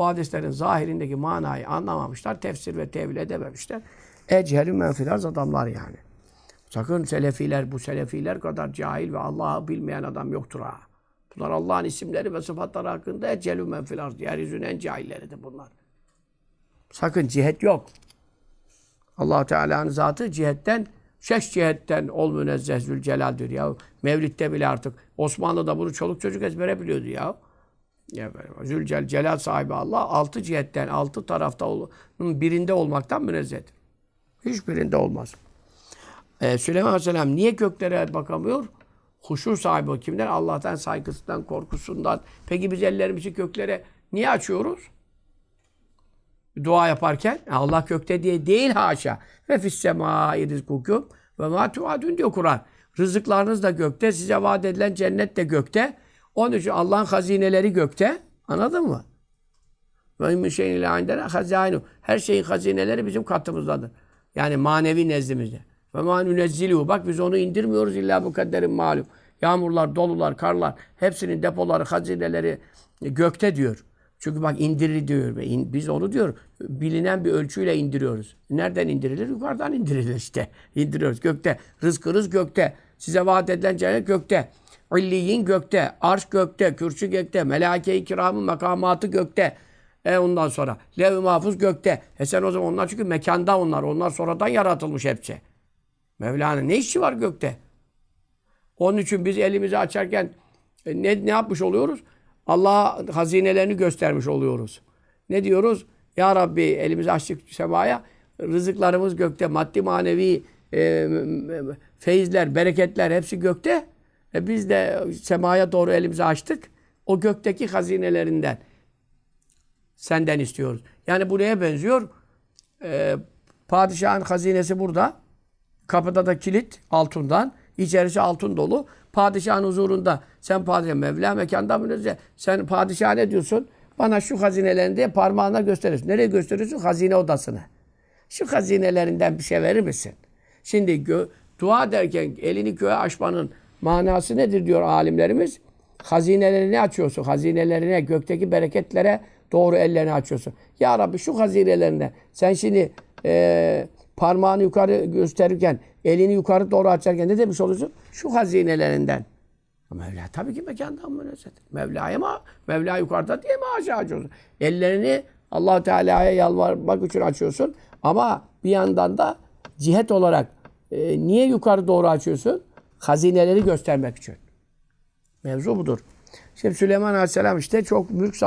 O hadislerin zahirindeki manayı anlamamışlar. Tefsir ve tevil edememişler. Echeru menfilaz adamlar yani. Sakın selefiler, bu selefiler kadar cahil ve Allah'ı bilmeyen adam yoktur ha. Bunlar Allah'ın isimleri ve sıfatları hakkında ecelü menfilaz. Yeryüzünün en cahilleridir bunlar. Sakın cihet yok. allah Teala'nın zatı cihetten, şeş cihetten ol münezzeh zülcelal diyor ya. Mevlid'de bile artık. Osmanlı'da bunu çoluk çocuk ezbere biliyordu ya. Zülcel Celal sahibi Allah altı cihetten, altı tarafta ol- birinde olmaktan münezzehtir. Hiçbirinde olmaz. Ee, Süleyman Aleyhisselam niye göklere bakamıyor? Huşu sahibi o kimler? Allah'tan saygısından, korkusundan. Peki biz ellerimizi göklere niye açıyoruz? Dua yaparken Allah gökte diye değil haşa. Ve fissemâ rizkukum ve mâ tuadun diyor Kur'an. Rızıklarınız da gökte, size vaat edilen cennet de gökte. Onun için Allah'ın hazineleri gökte. Anladın mı? Ve min şeyin hazâinu. Her şeyin hazineleri bizim katımızdadır. Yani manevi nezdimizde. Ve mâ nünezziluhu. Bak biz onu indirmiyoruz illa bu kadderin malum. Yağmurlar, dolular, karlar hepsinin depoları, hazineleri gökte diyor. Çünkü bak indirir diyor. Biz onu diyor bilinen bir ölçüyle indiriyoruz. Nereden indirilir? Yukarıdan indirilir işte. İndiriyoruz gökte. Rızkınız gökte. Size vaat edilen cennet gökte. İlliyin gökte. Arş gökte. Kürsü gökte. Melaike-i kiramın makamatı gökte. E ondan sonra lev-i mahfuz gökte. E sen o zaman onlar çünkü mekanda onlar. Onlar sonradan yaratılmış hepsi. Mevla'nın ne işi var gökte? Onun için biz elimizi açarken e, ne, ne yapmış oluyoruz? Allah'a hazinelerini göstermiş oluyoruz. Ne diyoruz? Ya Rabbi elimizi açtık semaya. Rızıklarımız gökte. Maddi manevi e, feyizler, bereketler hepsi gökte. E biz de semaya doğru elimizi açtık. O gökteki hazinelerinden senden istiyoruz. Yani bu neye benziyor? E, padişahın hazinesi burada. Kapıda da kilit altından. İçerisi altın dolu. Padişahın huzurunda sen padişah Mevla mekanda münezzeh. Sen padişah ne diyorsun? Bana şu hazinelerini diye parmağına gösteriyorsun. Nereye gösteriyorsun? Hazine odasını. Şu hazinelerinden bir şey verir misin? Şimdi dua derken elini göğe açmanın manası nedir diyor alimlerimiz? Hazinelerini açıyorsun. Hazinelerine, gökteki bereketlere doğru ellerini açıyorsun. Ya Rabbi şu hazinelerine sen şimdi eee parmağını yukarı gösterirken, elini yukarı doğru açarken ne demiş oluyorsun? Şu hazinelerinden. Mevla tabii ki mekandan münezzehtir. Mevla'ya ama Mevla yukarıda diye mi aşağı açıyorsun? Ellerini allah Teala'ya yalvarmak için açıyorsun. Ama bir yandan da cihet olarak e, niye yukarı doğru açıyorsun? Hazineleri göstermek için. Mevzu budur. Şimdi Süleyman Aleyhisselam işte çok mülk sahibi.